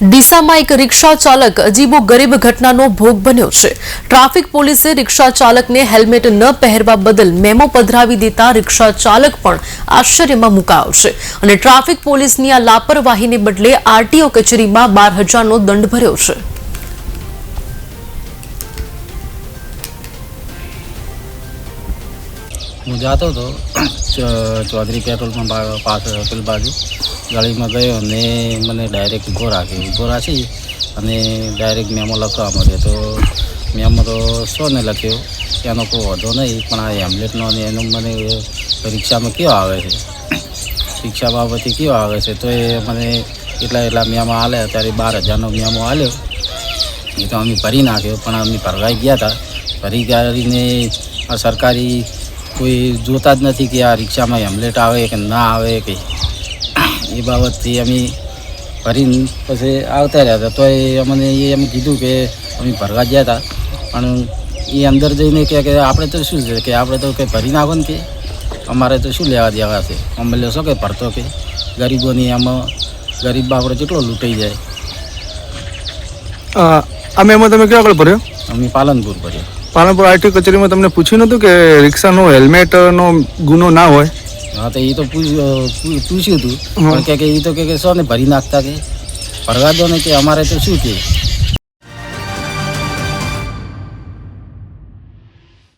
ડીસામાં એક રિક્ષા ચાલક અજીબો ગરીબ ઘટનાનો ભોગ બન્યો છે. ટ્રાફિક પોલીસે રિક્ષા ચાલકને હેલ્મેટ ન પહેરવા બદલ મેમો પધરાવી દેતા રિક્ષા ચાલક પણ આશ્ચર્યમાં મુકાયો છે અને ટ્રાફિક પોલીસની આ લાપરવાહીને બદલે આરટીઓ કચેરીમાં બાર હજારનો દંડ ભર્યો છે. હું જતો હતો ચૌધરી પેટ્રોલ પંપ પાસે પેલી બાજુ. ગળીમાં ગયો અને મને ડાયરેક્ટ ઊભો રાખ્યો ઊભો રાખી અને ડાયરેક્ટ મેમો લખવા મળ્યો તો મેમો તો શોને લખ્યો એનો કોઈ વાંધો નહીં, પણ આ હેમલેટનો અને એનો મને પરીક્ષામાં કયો આવે છે? શિક્ષા બાબતે કયો આવે છે? તો એ મને એટલા એટલા મેમો આલે ત્યારે બાર હજારનો મેમો આલ્યો. એ તો અમે ભરી નાખ્યો, પણ અમે ભરવાઈ ગયા હતા. ભરી કરીને આ સરકારી કોઈ જોતા જ નથી કે આ રિક્ષામાં હેમલેટ આવે કે ના આવે કે એ બાબતથી અમે ભરીને પછી આવતા રહ્યા હતા. તો એ અમને એ એમ કીધું કે અમે ભરવા ગયા હતા. પણ એ અંદર જઈને કે આપણે તો શું છે? કે આપણે તો કંઈ ભરી નાખો ને કે? અમારે તો શું લેવા દેવા છે? અમે લેશો કે ભરતો કે? ગરીબોની આમાં ગરીબ બાપડો કેટલો લૂંટાઈ જાય. અમે એમાં તમે ક્યાં આગળ ભર્યો? અમે પાલનપુર ભર્યો. પાલનપુર આરટી કચેરીમાં તમને પૂછ્યું નતું કે રિક્ષાનો હેલ્મેટનો ગુનો ના હોય? હા તો એ તો પૂછ- પૂછ્યું હતું પણ કે કે એ તો કે કે શો ને ભરી નાખતા કે? ભરવા દો ને કે અમારે તો શું કે?